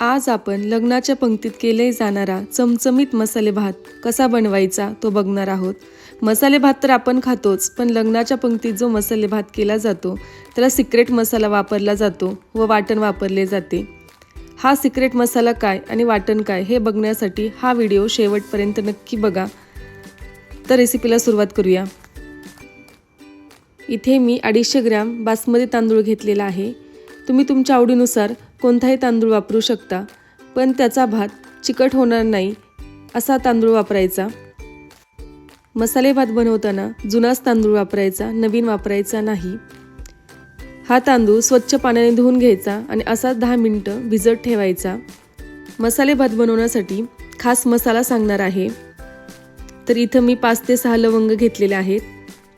आज आपण लग्नाच्या पंक्तीत केले जाणारा चमचमीत मसाले भात कसा बनवायचा तो बघणार आहोत. मसाले भात तर आपण खातोच पण लग्नाच्या पंक्तीत जो मसाले भात केला जातो त्याला सिक्रेट मसाला वापरला जातो व वाटण वापरले जाते. हा सिक्रेट मसाला काय आणि वाटण काय हे बघण्यासाठी हा व्हिडिओ शेवटपर्यंत नक्की बघा. तर रेसिपीला सुरुवात करूया. इथे मी अडीचशे ग्रॅम बासमती तांदूळ घेतलेला आहे. तुम्ही तुमच्या आवडीनुसार कोणताही तांदूळ वापरू शकता पण त्याचा भात चिकट होणार नाही असा तांदूळ वापरायचा. मसाले भात बनवताना जुनाच तांदूळ वापरायचा नवीन वापरायचा नाही. हा तांदूळ स्वच्छ पाण्याने धुवून घ्यायचा आणि असाच दहा मिनटं भिजत ठेवायचा. मसाले भात बनवण्यासाठी खास मसाला सांगणार आहे. तर इथं मी पाच ते सहा लवंग घेतलेले आहेत.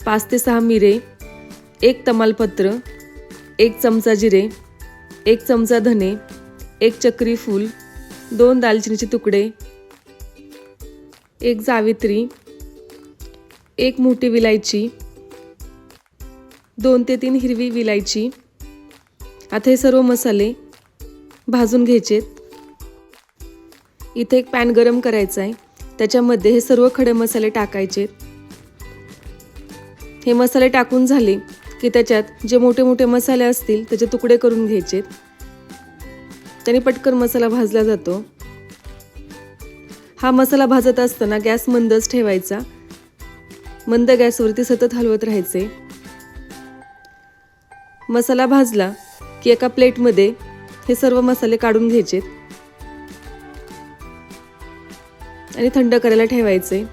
पाच ते सहा मिरे एक तमालपत्र एक चमचा जिरे एक चमचा धने एक चक्री फूल दोन दालचिनीचे तुकडे एक जावित्री एक मोठी विलायची दोन ते तीन हिरवी विलायची. आता हे सर्व मसाले भाजून घ्यायचेत. इथे एक पॅन गरम करायचा आहे त्याच्यामध्ये हे सर्व खडे मसाले टाकायचे हे मसाले टाकून झाले की त्याच्यात जे मोठे मोठे मसाले असतील त्याचे तुकडे करून घ्यायचेत. त्याने पटकन मसाला भाजला जातो. हा मसाला भाजत असताना गॅस मंदच ठेवायचा. मंद गॅसवरती सतत हलवत राहायचे. मसाला भाजला की एका प्लेटमध्ये हे सर्व मसाले काढून घ्यायचेत. आणि थंड करायला ठेवायचे.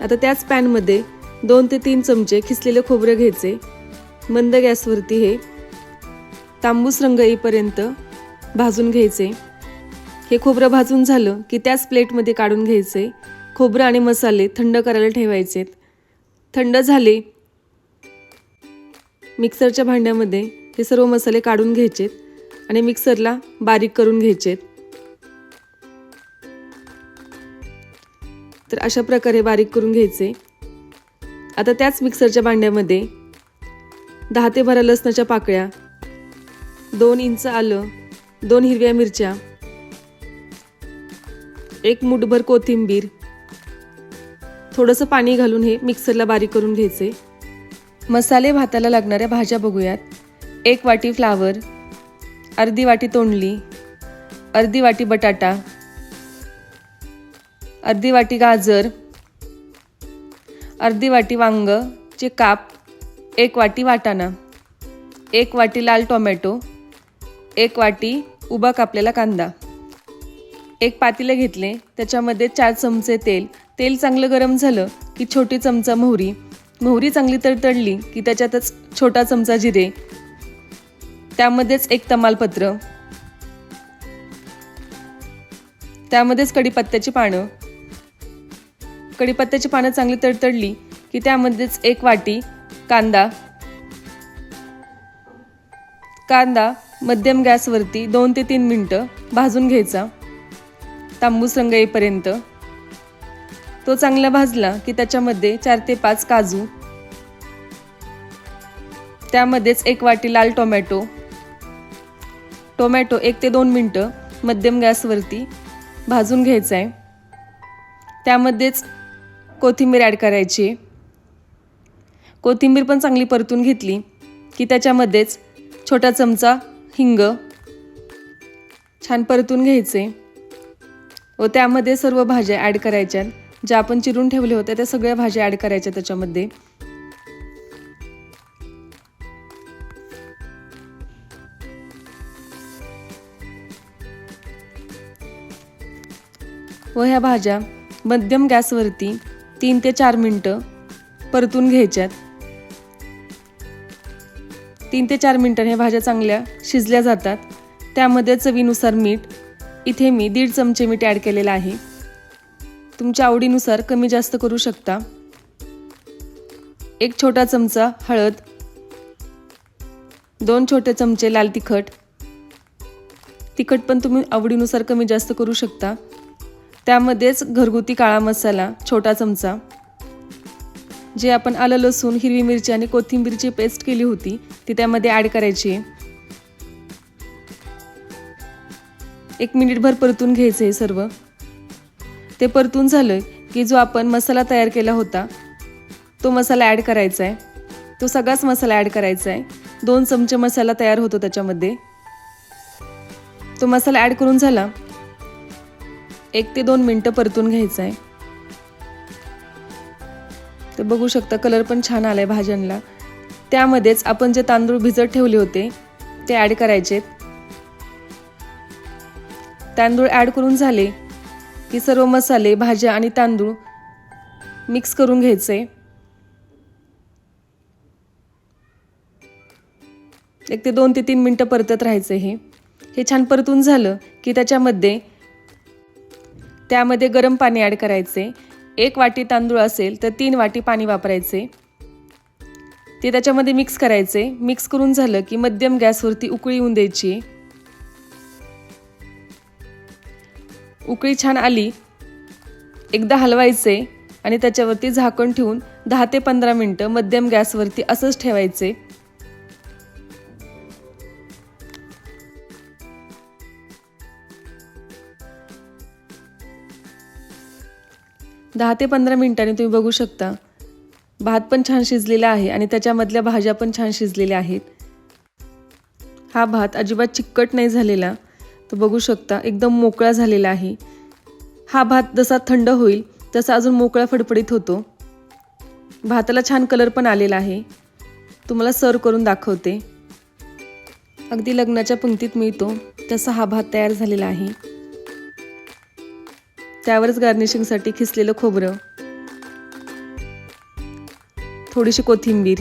आता त्याच पॅनमध्ये दोन ते तीन चमचे खिसलेले खोबरं घ्यायचे. मंद गॅसवरती हे तांबूस रंग येईपर्यंत भाजून घ्यायचे. हे खोबरं भाजून झालं की त्याच प्लेटमध्ये काढून घ्यायचे. खोबरं आणि मसाले थंड करायला ठेवायचेत थंड झाले मिक्सरच्या भांड्यामध्ये हे सर्व मसाले काढून घ्यायचेत आणि मिक्सरला बारीक करून घ्यायचेत तर अशा प्रकारे बारीक करून घ्यायचे. आता त्याच मिक्सरच्या भांड्यामध्ये दहा ते बारा लसणाच्या पाकळ्या दोन इंच आलं दोन हिरव्या मिरच्या एक मुठभर कोथिंबीर थोडंसं पाणी घालून हे मिक्सरला बारीक करून घ्यायचे. मसाले भाताला लागणाऱ्या भाज्या बघूयात. एक वाटी फ्लावर अर्धी वाटी तोंडली अर्धी वाटी बटाटा अर्धी वाटी गाजर अर्धी वाटी वांग चे काप एक वाटी वाटाणा एक वाटी लाल टोमॅटो एक वाटी उभा कापलेला कांदा. एक पातेलं घेतले त्याच्यामध्ये चार चमचे तेल. तेल चांगलं गरम झालं की छोटी चमचा मोहरी. मोहरी चांगली तडतडली की त्याच्यातच छोटा चमचा जिरे. त्यामध्येच एक तमालपत्र. त्यामध्येच कडीपत्त्याची पानं. कडीपत्त्याची पानं चांगली तडतडली की त्यामध्येच एक वाटी कांदा. कांदा मध्यम गॅसवरती दोन ते तीन मिनटं भाजून घ्यायचा. तांबूस रंग येईपर्यंत. तो चांगला भाजला की त्याच्यामध्ये चार ते पाच काजू. त्यामध्येच एक वाटी लाल टोमॅटो. टोमॅटो एक ते दोन मिनटं मध्यम गॅसवरती भाजून घ्यायचा आहे त्यामध्येच कोथिंबीर ॲड करायची. कोथिंबीर पण चांगली परतून घेतली की त्याच्यामध्येच छोटा चमचा हिंग छान परतून घ्यायचे. व त्यामध्ये सर्व भाज्या ॲड करायच्या ज्या आपण चिरून ठेवल्या होत्या त्या सगळ्या भाज्या ॲड करायच्या त्याच्यामध्ये. व ह्या भाज्या मध्यम गॅसवरती तीन ते चार मिनटं परतून घ्यायच्यात. तीन ते चार मिनटांनी ह्या भाज्या चांगल्या शिजल्या जातात. त्यामध्ये चवीनुसार मीठ इथे मी दीड चमचे मीठ ॲड केलेलं आहे. तुमच्या आवडीनुसार कमी जास्त करू शकता. एक छोटा चमचा हळद दोन छोटे चमचे लाल तिखट. तिखट पण तुम्ही आवडीनुसार कमी जास्त करू शकता. त्यामध्येच घरगुती काळा मसाला छोटा चमचा. जे आपण आलं लसूण हिरवी मिरची आणि कोथिंबीरची पेस्ट केली होती ती त्यामध्ये ॲड करायची. आहे एक मिनिटभर परतून घ्यायचं आहे सर्व. ते परतून झालं की जो आपण मसाला तयार केला होता तो मसाला ॲड करायचा आहे. तो सगळाच मसाला ॲड करायचा आहे. दोन चमचे मसाला तयार होतो त्याच्यामध्ये. तो मसाला ॲड करून झाला. एक ते दोन मिनटं परतून घ्यायचा आहे. तर बघू शकता कलर पण छान आलाय भाज्यांना त्यामध्येच आपण जे तांदूळ भिजत ठेवले होते ते ॲड करायचे तांदूळ ॲड करून झाले की सर्व मसाले भाज्या आणि तांदूळ मिक्स करून घ्यायचे. एक ते दोन ते तीन मिनटं परतत राहायचं हे. हे छान परतून झालं की त्याच्यामध्ये त्यामध्ये गरम पाणी ॲड करायचे. एक वाटी तांदूळ असेल तर तीन वाटी पाणी वापरायचे. ते त्याच्यामध्ये मिक्स करायचे. मिक्स करून झालं की मध्यम गॅसवरती उकळी येऊन द्यायची. उकळी छान आली. एकदा हलवायचे आणि त्याच्यावरती झाकण ठेवून दहा ते पंधरा मिनटं मध्यम गॅसवरती असंच ठेवायचे. दहा ते पंधरा मिनिटांनी तुम्ही बघू शकता. भात पण छान शिजलेला आहे आणि त्याच्यामधल्या भाज्या पण छान शिजलेल्या आहेत. हा भात अजिबात चिकट नाही झालेला. तर बघू शकता एकदम मोकळा झालेला आहे. हा भात जसा थंड होईल तसा अजून मोकळा फडफडीत होतो. भाताला छान कलर पण आलेला आहे. तुम्हाला सर्व करून दाखवते. अगदी लग्नाच्या पंक्तीत मिळतो. तसा हा भात तयार झालेला आहे. त्यावरच गार्निशिंगसाठी खिसलेलं खोबरं. थोडीशी कोथिंबीर.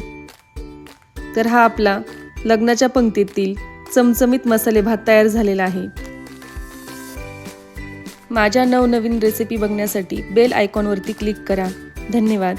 तर हा आपला लग्नाच्या पंक्तीतील चमचमीत मसाले भात तयार झालेला आहे. माझ्या नवनवीन रेसिपी बघण्यासाठी बेल आयकॉनवरती क्लिक करा. धन्यवाद.